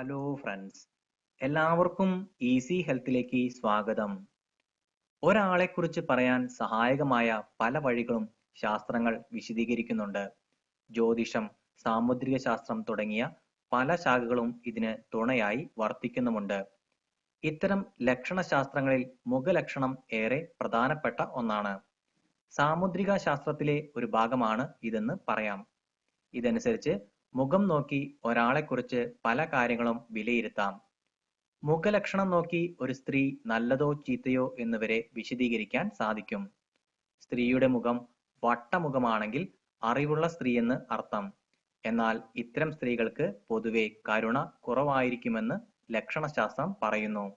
Hello friends. എല്ലാവർക്കും easy ഹെൽത്തിലേക്ക് സ്വാഗതം. ഒരാളെക്കുറിച്ച് പറയാൻ സഹായകമായ പല വഴികളും ശാസ്ത്രങ്ങൾ വിശദീകരിക്കുന്നുണ്ട്. ജ്യോതിഷം സാമുദ്രിക ശാസ്ത്രം തുടങ്ങിയ പല ശാഖകളും ഇതിന് തുണയായി വർത്തിക്കുന്നുമുണ്ട്. ഇത്തരം ലക്ഷണശാസ്ത്രങ്ങളിൽ മുഖലക്ഷണം ഏറെ പ്രധാനപ്പെട്ട ഒന്നാണ്. സാമുദ്രിക ശാസ്ത്രത്തിലെ ഒരു ഭാഗമാണ് ഇതെന്ന് പറയാം. ഇതനുസരിച്ച് മുഖം നോക്കി ഒരാളെക്കുറിച്ച് പല കാര്യങ്ങളും വിലയിരുത്താം. മുഖലക്ഷണം നോക്കി ഒരു സ്ത്രീ നല്ലതോ ചീത്തയോ എന്നിവരെ വിശദീകരിക്കാൻ സാധിക്കും. സ്ത്രീയുടെ മുഖം വട്ടമുഖമാണെങ്കിൽ അറിവുള്ള സ്ത്രീയെന്ന് അർത്ഥം. എന്നാൽ ഇത്തരം സ്ത്രീകൾക്ക് പൊതുവെ കരുണ കുറവായിരിക്കുമെന്ന് ലക്ഷണശാസ്ത്രം പറയുന്നു.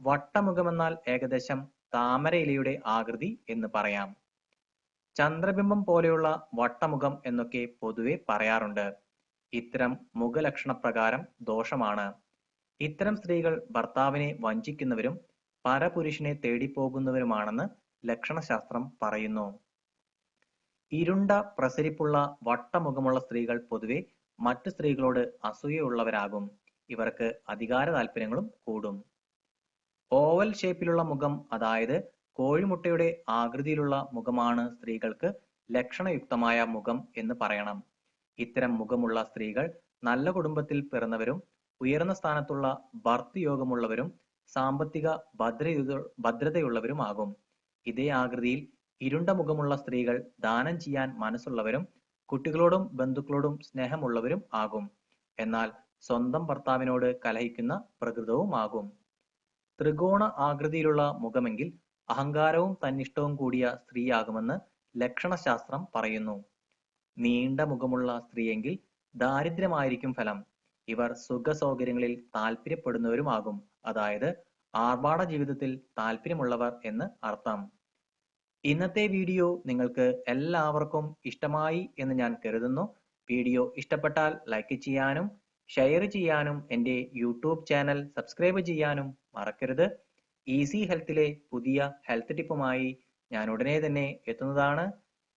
വട്ടമുഖമെന്നാൽ ഏകദേശം താമര ഇലയുടെ ആകൃതി എന്ന് പറയാം. ചന്ദ്രബിംബം പോലെയുള്ള വട്ടമുഖം എന്നൊക്കെ പൊതുവെ പറയാറുണ്ട്. ഇത്തരം മുഖലക്ഷണപ്രകാരം ദോഷമാണ്. ഇത്തരം സ്ത്രീകൾ ഭർത്താവിനെ വഞ്ചിക്കുന്നവരും പരപുരുഷനെ തേടിപ്പോകുന്നവരുമാണെന്ന് ലക്ഷണശാസ്ത്രം പറയുന്നു. ഇരുണ്ട പ്രസരിപ്പുള്ള വട്ടമുഖമുള്ള സ്ത്രീകൾ പൊതുവെ മറ്റു സ്ത്രീകളോട് അസൂയയുള്ളവരാകും. ഇവർക്ക് അധികാര താല്പര്യങ്ങളും കൂടും. ഓവൽ ഷേപ്പിലുള്ള മുഖം അതായത് കോഴിമുട്ടയുടെ ആകൃതിയിലുള്ള മുഖമാണ് സ്ത്രീകൾക്ക് ലക്ഷണയുക്തമായ മുഖം എന്ന് പറയണം. ഇത്തരം മുഖമുള്ള സ്ത്രീകൾ നല്ല കുടുംബത്തിൽ പിറന്നവരും ഉയർന്ന സ്ഥാനത്തുള്ള ഭർത്തിയോഗമുള്ളവരും സാമ്പത്തിക ഭദ്രയുത ഭദ്രതയുള്ളവരുമാകും. ഇതേ ആകൃതിയിൽ ഇരുണ്ട മുഖമുള്ള സ്ത്രീകൾ ദാനം ചെയ്യാൻ മനസ്സുള്ളവരും കുട്ടികളോടും ബന്ധുക്കളോടും സ്നേഹമുള്ളവരും ആകും. എന്നാൽ സ്വന്തം ഭർത്താവിനോട് കലഹിക്കുന്ന പ്രകൃതവുമാകും. ത്രികോണ ആകൃതിയിലുള്ള മുഖമെങ്കിൽ അഹങ്കാരവും തന്നിഷ്ടവും കൂടിയ സ്ത്രീയാകുമെന്ന് ലക്ഷണശാസ്ത്രം പറയുന്നു. നീണ്ട മുഖമുള്ള സ്ത്രീയെങ്കിൽ ദാരിദ്ര്യമായിരിക്കും ഫലം. ഇവർ സുഖ സൗകര്യങ്ങളിൽ താല്പര്യപ്പെടുന്നവരുമാകും അതായത് ആർഭാട ജീവിതത്തിൽ താല്പര്യമുള്ളവർ എന്ന് അർത്ഥം. ഇന്നത്തെ വീഡിയോ നിങ്ങൾക്ക് എല്ലാവർക്കും ഇഷ്ടമായി എന്ന് ഞാൻ കരുതുന്നു. വീഡിയോ ഇഷ്ടപ്പെട്ടാൽ ലൈക്ക് ചെയ്യാനും ഷെയർ ചെയ്യാനും എന്റെ യൂട്യൂബ് ചാനൽ സബ്സ്ക്രൈബ് ചെയ്യാനും മറക്കരുത്. ഈസി ഹെൽത്തിലെ പുതിയ ഹെൽത്ത് ടിപ്പുമായി ഞാൻ ഉടനെ തന്നെ എത്തുന്നതാണ്.